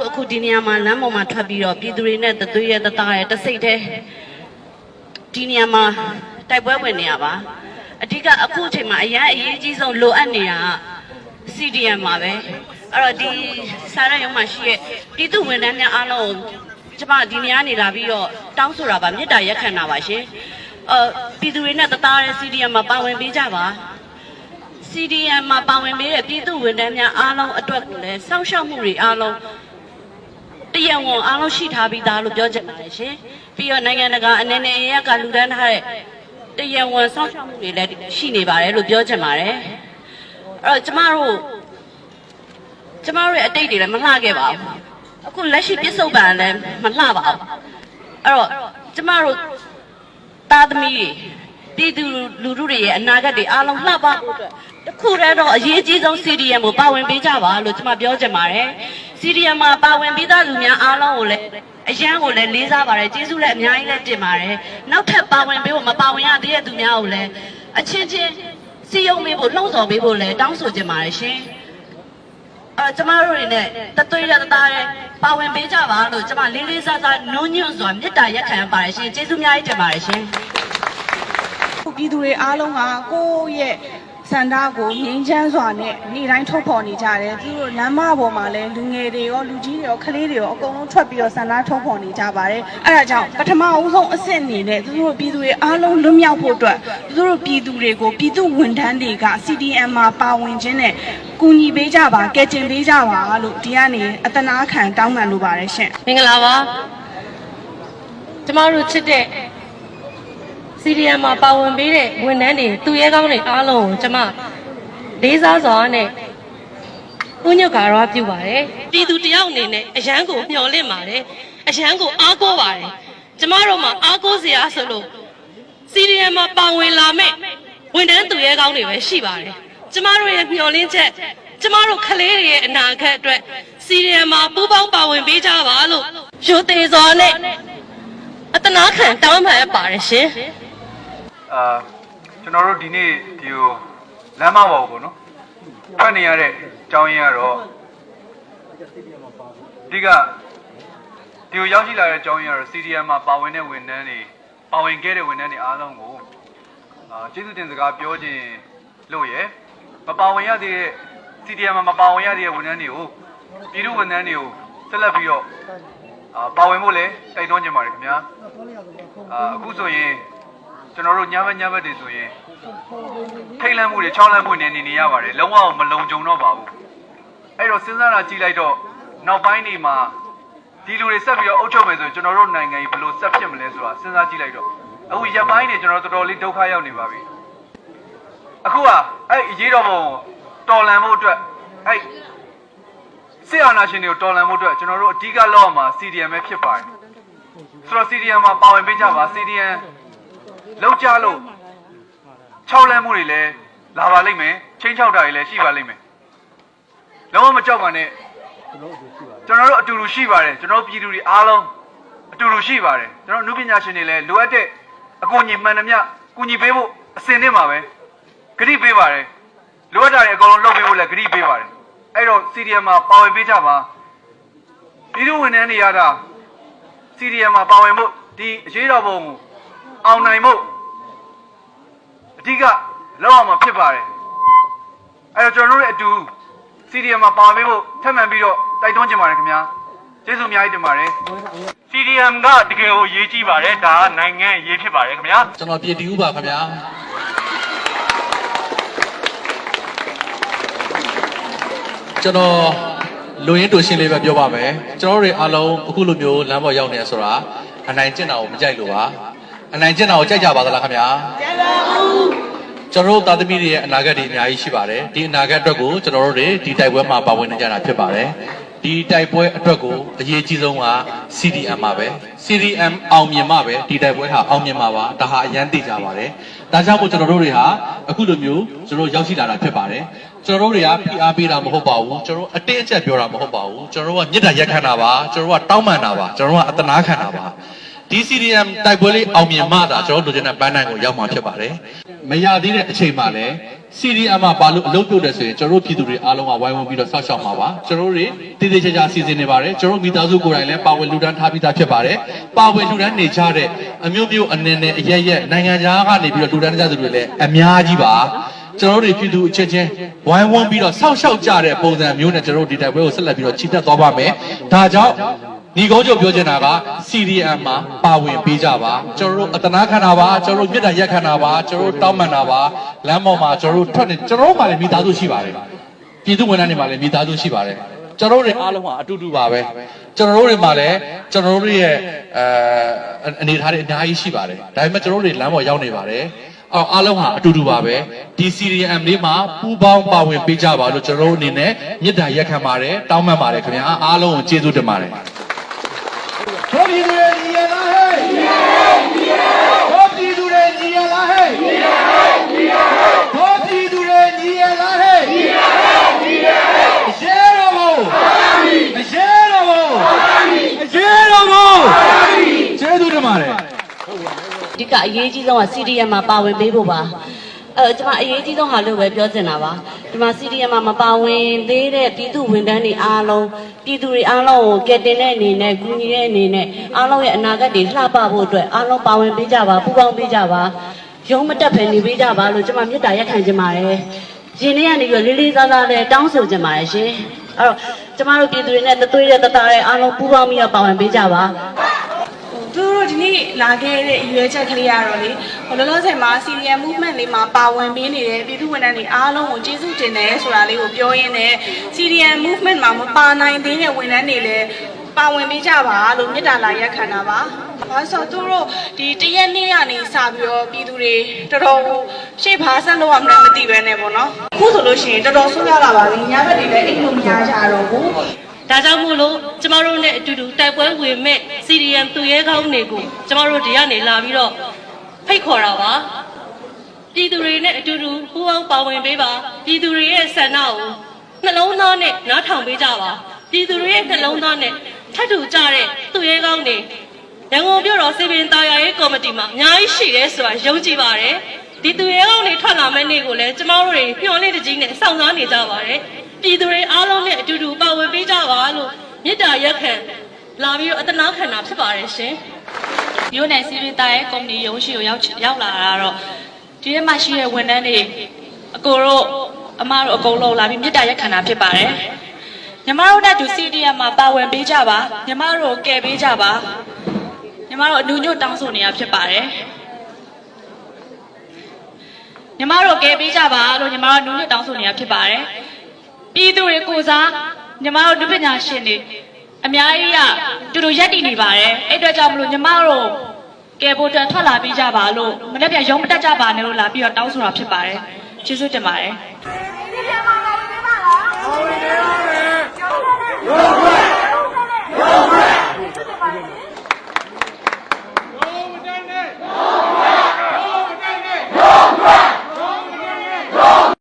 တို့အခုဒီနေရာမှာလမ်းပေါ်မှာထွက်ပြီးတော့ပြည်သူတွေနဲ့တသွေးရဲ့တသားရဲ့တစိတ်တည်းဒီနေရာမှာတိုက်ပွဲဝင်နေရပါအဓိကအခုအချိန်မှာအရန်အရေးကြီးဆုံးလိုအပ်နေတာက CDM ပါပဲအဲ့တော့ဒီစာရရုံမှာရှိတဲ့ပြည်သူဝန်ထမ်းများအားလုံးကိုကျမဒီနေရာနေလာပြီးတော့တောင်းဆိုတာပါမေတ္တာရက်ခံတာပါရှင်အဲပြည်သူတွေနဲ့တသားတဲ့ CDM မှာပါဝင်ပေးကြပါ CDM မှာပါဝင်ပေးတဲ့ပြည်သူဝန်ထမ်းများအားလုံးအတွက်ကိုလည်းစောင့်ရှောက်မှုတွေအားလုံး တရားဝင်အားလုံးရှိထားပြီးသားလို့ပြောချင်ပါတယ်ရှင်ပြီးတော့နိုင်ငံတကာအနေနဲ့ရက်ကလူဒန်းထားတဲ့တရားဝင်စောင့်ရှောက်မှုတွေလည်းရှိနေပါတယ်လို့ပြောချင်ပါတယ်အဲ့တော့ကျမတို့ကျမတို့ရဲ့အတိတ်တွေလည်းမလှခဲ့ပါဘူးအခုလက်ရှိပြစ္ဆုတ်ပံလည်းမလှပါဘူးအဲ့တော့ကျမတို့သားသမီးတွေပြည်သူလူထုတွေရဲ့အနာဂတ်တွေအားလုံးလှပဖို့အတွက်တစ်ခုတည်းတော့အရေးကြီးဆုံး CDM ကိုပါဝင်ပေးကြပါလို့ကျွန်မပြောချင်ပါတယ် CDM မှာပါဝင်ပြီးသားလူများအားလုံးကိုလည်းအရန်ကိုလည်းလေးစားပါတယ်ကျေးဇူးလည်းအများကြီးလည်းတင်ပါတယ်နောက်ထပ်ပါဝင်ပေးဖို့မပါဝင်ရသေးတဲ့သူများကိုလည်းအချင်းချင်းစီယုံပေးဖို့လှုံ့ဆော်ပေးဖို့လည်းတောင်းဆိုချင်ပါတယ်ရှင်အဲကျမတို့တွေနဲ့တသွေးရတသားရဲပါဝင်ပေးကြပါလို့ကျမလေးလေးစားစားနုံညွန့်စွာမေတ္တာရက်ခံပါတယ်ရှင်ကျေးဇူးအများကြီးတင်ပါတယ်ရှင်ပြည်သူတွေအားလုံးကကိုယ့်ရဲ့ စန္ဒကိုငြိမ်းချမ်းစွာနဲ့နေ့တိုင်းထုတ်ဖော်နေကြတယ်သူတို့လမ်းမပေါ်မှာလည်းလူငယ်တွေရောလူကြီးတွေရောကလေးတွေရောအကုန်လုံးထွက်ပြီးတော့စန္ဒထုတ်ဖော်နေကြပါတယ်အဲဒါကြောင့်ပထမအဦးဆုံးအဆင့်အနေနဲ့သူတို့ပြည်သူတွေအားလုံးလွတ်မြောက်ဖို့အတွက်သူတို့ပြည်သူတွေကိုပြည်သူဝန်ထမ်းတွေက CDM မှာပါဝင်ခြင်းနဲ့ကူညီပေးကြပါကယ်တင်ပေးကြပါလို့ဒီကနေအတနာခံတောင်းပန်လိုပါတယ်ရှင့်မင်္ဂလာပါကျမတို့ချစ်တဲ့ စီရီယံမှာပါဝင်ပေးတဲ့ဝန်ထမ်းတွေသူရဲကောင်းတွေအားလုံးကိုကျမလေးစားစွာနဲ့ဦးညွတ်ကာရောပြုပါတယ်ပြည်သူတယောက်အနေနဲ့အရန်ကိုမျှော်လင့်ပါတယ်အရန်ကိုအားကိုးပါတယ်ကျမတို့မှာအားကိုးစရာဆိုလို့စီရီယံမှာပါဝင်လာမဲ့ဝန်ထမ်းသူရဲကောင်းတွေပဲရှိပါတယ်ကျမတို့ရဲ့မျှော်လင့်ချက်ကျမတို့ကလေးတွေရဲ့အနာဂတ်အတွက်စီရီယံမှာပူးပေါင်းပါဝင်ပေးကြပါလို့ရိုသေစွာနဲ့အတနာခံတောင်းပန်အပ်ပါတယ်ရှင် အာကျွန်တော်တို့ဒီနေ့ဒီကိုလမ်းမပေါ်ပေါ့နော်ထွက်နေရတဲ့အကြောင်းရင်းကတော့ဒီကဒီကိုရောက်ရှိလာတဲ့အကြောင်းရင်းကတော့ CDM မှာပါဝင်တဲ့ဝန်ထမ်းတွေပါဝင်ခဲ့တဲ့ဝန်ထမ်းတွေအားလုံးကိုအာကျေးဇူးတင်စကားပြောခြင်းလို့ရယ်မပါဝင်ရသေးတဲ့ CDM မှာမပါဝင်ရသေးတဲ့ဝန်ထမ်းတွေကိုပြည်သူဝန်ထမ်းတွေကိုဆက်လက်ပြီးတော့အာပါဝင်ဖို့လည်းတိုက်တွန်းကြပါတယ်ခင်ဗျာအာအခုဆိုရင် ကျွန်တော်တို့ညဘက်ညဘက်တွေဆိုရင်ထိတ်လန့်မှုတွေချောင်းလန့်မှုတွေနေနေရပါတယ်လုံးဝမလုံခြုံတော့ပါဘူးအဲ့တော့စဉ်းစားတာကြည့်လိုက်တော့နောက်ပိုင်းနေမှာဒီလူတွေဆက်ပြီးတော့အုပ်ချုပ်မယ်ဆိုရင်ကျွန်တော်တို့နိုင်ငံကြီးဘယ်လိုဆက်ဖြစ်မလဲဆိုတာစဉ်းစားကြည့်လိုက်တော့အခုရပ်ပိုင်းနေကျွန်တော်တို့တော်တော်လေးဒုက္ခရောက်နေပါပြီအခုကအဲ့အရေးတော်ပုံတော်လန်ဖို့အတွက်အဲ့စစ်အာဏာရှင်တွေကိုတော်လန်ဖို့အတွက်ကျွန်တော်တို့အဓိကလောက်အောင်မှာ CDM ပဲဖြစ်ပါတယ်ဆိုတော့ CDM မှာပါဝင်ပေးကြပါ CDM လောက်ကြလို့ခြောက်လန့်မှုတွေလည်းလာပါလိမ့်မယ်ချင်းချောက်တာတွေလည်းရှိပါလိမ့်မယ်လုံးဝမကြောက်ပါနဲ့ကျွန်တော်တို့အတူတူရှိပါတယ်ကျွန်တော်တို့ပြည်သူတွေအားလုံးအတူတူရှိပါတယ်ကျွန်တော်တို့နုပညာရှင်တွေလည်းလိုအပ်တဲ့အကူအညီမှန်သမျှကူညီပေးဖို့အစဉ်နဲ့မှာပဲဂရုပေးပါတယ်လိုအပ်တာတွေအကုန်လုံးလုပ်ပေးဖို့လည်းဂရုပေးပါတယ်အဲ့တော့ CDM မှာပါဝင်ပေးကြပါပြည်သူဝန်ထမ်းတွေရတာ CDM မှာပါဝင်ဖို့ဒီအရေးတော်ပုံကိုအောင်နိုင်ဖို့ အဓိကလောက်အောင်မှာဖြစ်ပါတယ်အဲ့တော့ကျွန်တော်တို့ရဲ့အတူ CDM မှာပါဝင်ဖို့ထပ်မံပြီးတော့တိုက်တွန်းချင်ပါတယ်ခင်ဗျာကျေးဇူးအများကြီးတင်ပါတယ် CDM ကတကယ်ကိုရေးကြည့်ပါတယ်ဒါကနိုင်ငံရေးဖြစ်ပါတယ်ခင်ဗျာကျွန်တော်ပြည်တီဦးပါခင်ဗျာကျွန်တော်လူရင်းတူရှင်းလေးပဲပြောပါမယ်ကျွန်တော်တို့တွေအားလုံးအခုလိုမျိုးလမ်းပေါ်ရောက်နေရဆိုတာအနိုင်ကျင့်တာကိုမကြိုက်လို့ပါ အနိုင်ကျင့်တာကိုကြိုက်ကြပါသလားခင်ဗျာကြိုက်ပါဘူးကျွန်တော်တို့သားသမီးတွေရဲ့အနာဂတ်တွေအများကြီးရှိပါတယ်ဒီအနာဂတ်အတွက်ကိုကျွန်တော်တို့တွေဒီတိုက်ပွဲမှာပါဝင်နေကြတာဖြစ်ပါတယ်ဒီတိုက်ပွဲအတွက်ကိုအရေးကြီးဆုံးက CDM ပါပဲ CDM အောင်မြင်မှပဲဒီတိုက်ပွဲဟာအောင်မြင်မှာပါဒါဟာအရန်သိကြပါတယ်ဒါကြောင့်မို့ကျွန်တော်တို့တွေဟာအခုလိုမျိုးကျွန်တော်တို့ရောက်ရှိလာတာဖြစ်ပါတယ်ကျွန်တော်တို့တွေကဖိအားပေးတာမဟုတ်ပါဘူးကျွန်တော်တို့အတင်းအကျပ်ပြောတာမဟုတ်ပါဘူးကျွန်တော်တို့ကမေတ္တာရက်ခံတာပါကျွန်တော်တို့ကတောင်းပန်တာပါကျွန်တော်တို့ကအတနာခံတာပါ ဒီ CDM တိုက်ပွဲလေးအောင်မြင်မှသာကျွန်တော်တို့လူချင်းတဲ့ပန်းနိုင်ကိုရောက်မှာဖြစ်ပါတယ်မရသေးတဲ့အချိန်မှလည်း CDM မှာဘာလို့အလုပ်ပြုတ်တယ်ဆိုရင်ကျွန်တော်တို့ပြည်သူတွေအားလုံးကဝိုင်းဝန်းပြီးတော့စောင့်ရှောက်မှာပါကျွန်တော်တို့တွေတည်တည်ချာချာစီစဉ်နေပါတယ်ကျွန်တော်တို့မိသားစုကိုယ်တိုင်လည်းပါဝင်လူဒန်းထားပြီးသားဖြစ်ပါတယ်ပါဝင်လူဒန်းနေကြတဲ့အမျိုးမျိုးအနေနဲ့အရက်ရက်နိုင်ငံခြားကနေပြီးတော့လူဒန်းကြသူတွေလည်းအများကြီးပါကျွန်တော်တို့တွေပြည်သူအချင်းချင်းဝိုင်းဝန်းပြီးတော့စောင့်ရှောက်ကြတဲ့ပုံစံမျိုးနဲ့ကျွန်တော်တို့ဒီတိုက်ပွဲကိုဆက်လက်ပြီးတော့ချီတက်သွားပါမယ်ဒါကြောင့် ဒီကုန်းချုပ်ပြောချင်တာက CDM မှာပါဝင်ပေးကြပါကျွန်တော်တို့အတနာခံတာပါကျွန်တော်တို့မြစ်တာရက်ခံတာပါကျွန်တော်တို့တောင်းပန်တာပါလမ်းပေါ်မှာကျွန်တော်တို့ထွက်နေကျွန်တော်တို့မှလည်းမိသားစုရှိပါတယ်ပြည်သူဝန်ထမ်းတွေမှလည်းမိသားစုရှိပါတယ်ကျွန်တော်တို့တွေအားလုံးကအတူတူပါပဲကျွန်တော်တို့တွေမှလည်းကျွန်တော်တို့ရဲ့အဲအနေထားတွေအများကြီးရှိပါတယ်ဒါပေမဲ့ကျွန်တော်တို့တွေလမ်းပေါ်ရောက်နေပါတယ်အော်အားလုံးဟာအတူတူပါပဲဒီ CDM လေးမှာပူပေါင်းပါဝင်ပေးကြပါလို့ကျွန်တော်တို့အနေနဲ့မြစ်တာရက်ခံပါတယ်တောင်းပန်ပါတယ်ခင်ဗျာအားလုံးကိုကျေးဇူးတင်ပါတယ် တို့ပြည်သူတွေညီရလားဟဲ့ညီရညီရတို့ပြည်သူတွေညီရလားဟဲ့ညီရညီရ တို့ပြည်သူတွေညီရလားဟဲ့ညီရညီရရဲတော်ဘုံရဲတော်ဘုံရဲတော်ဘုံကျေးဇူးတင်ပါတယ်အဓိကအရေးကြီးဆုံးက CDM မှာပါဝင်ပေးဖို့ပါအဲကျွန်မအရေးကြီးဆုံးဟာလို့ပဲပြောချင်တာပါဒီမှာ CDM မှာမပါဝင်သေးတဲ့ပြည်သူဝန်ထမ်းတွေအားလုံးပြည်သူတွေအားလုံးကိုကယ်တင်တဲ့အနေနဲ့ကူညီတဲ့အနေနဲ့အားလုံးရဲ့အနာဂတ်တွေလှပဖို့အတွက်အားလုံးပါဝင်ပေးကြပါပူးပေါင်းပေးကြပါ ရုံးမတက်ဖယ်နေပေးကြပါလို့ကျွန်မမေတ္တာရက်ခံချင်ပါတယ်ရင်ထဲကနေပြီးတော့လေးလေးစားစားနဲ့တောင်းဆိုချင်ပါတယ်ရှင်အဲ့တော့ကျမတို့ပြည်သူတွေနဲ့တသွေးတဲ့တသားတဲ့အားလုံးပူးပေါင်းပြီးတော့ပါဝင်ပေးကြပါသူတို့ဒီနေ့လာခဲ့တဲ့ရွေးချက်ကလေးရတော့လေဟိုလောလောဆယ်မှာ CDM movement လေးမှာပါဝင်ပေးနေတဲ့ပြည်သူဝန်ထမ်းတွေအားလုံးကိုကျေးဇူးတင်တယ်ဆိုတာလေးကိုပြောရင်းနဲ့ CDM movement မှာမပါနိုင်သေးတဲ့ဝန်ထမ်းတွေလည်းပါဝင်ပေးကြပါလို့မေတ္တာလာရက်ခံတာပါ။ ဘာလို့ဆိုတော့သူတို့ဒီတရက်နေ့ကနေစပြီးတော့ပြည်သူတွေတော်တော်ရှေ့ဘာဆက်လို့ရမလဲမသိပဲနဲ့ပေါ့နော်။အခုဆိုလို့ရှိရင်တော်တော်ဆိုးရလာပါပြီ။ညဘက်တွေလည်းအိမ်လို့မရကြတော့ဘူး။ဒါကြောင့်မို့လို့ကျမတို့နဲ့အတူတူတိုက်ပွဲဝင်မဲ့ CDM သူရဲကောင်းတွေကိုကျမတို့ဒီကနေလာပြီးတော့ဖိတ်ခေါ်တာပါပြည်သူတွေနဲ့အတူတူပူးပေါင်းပါဝင်ပေးပါပြည်သူတွေရဲ့ဆန္ဒကိုနှလုံးသားနဲ့နားထောင်ပေးကြပါပြည်သူတွေရဲ့နှလုံးသားနဲ့ထပ်တူကြတဲ့သူရဲကောင်းတွေ ရန်ကုန်မြို့တော်စေပင်တာယာရေးကော်မတီမှာအများကြီးရှိတယ်ဆိုတာယုံကြည်ပါတယ်ဒီသူရဲကောင်းတွေထွက်လာမဲ့နေ့ကိုလည်းကျမတို့တွေညှော်လင့်တကြီးနဲ့စောင့်စားနေကြပါတယ်ပြည်သူတွေအားလုံးနဲ့အတူတူပါဝင်ပေးကြပါလို့မေတ္တာရက်ခံလာပြီးတော့အတနာခံတာဖြစ်ပါတယ်ရှင်မြို့နယ်စီရီတာရဲ့ကုမ္ပဏီရုံးရှိကိုရောက်ရောက်လာတာတော့ဒီထဲမှာရှိတဲ့ဝန်ထမ်းတွေအကိုတို့အမတို့အကုန်လုံးလာပြီးမြစ်တာရက်ခံတာဖြစ်ပါတယ်ညီမတို့နဲ့တူ CDM မှာပါဝင်ပေးကြပါညီမတို့ကိုကယ်ပေးကြပါညီ မတို့အနူညွတ်တောင်းဆိုနေရဖြစ်ပါတယ်ညီမတို့ကဲပေးကြပါလို့ညီမတို့အနူညွတ်တောင်းဆိုနေရဖြစ်ပါတယ်ပြည်သူတွေကိုစားညီမတို့လူပညာရှင်တွေအများကြီးကတူတူရက်တည်နေပါတယ်အဲ့အတွက်ကြောင့်မလို့ညီမတို့ကဲဖို့အတွက်ထွက်လာပေးကြပါလို့မနေ့ပြန်ရုံးမတက်ကြပါနဲ့လို့လာပြီးတော့တောင်းဆိုတာဖြစ်ပါတယ်ကျေးဇူးတင်ပါတယ် Oh,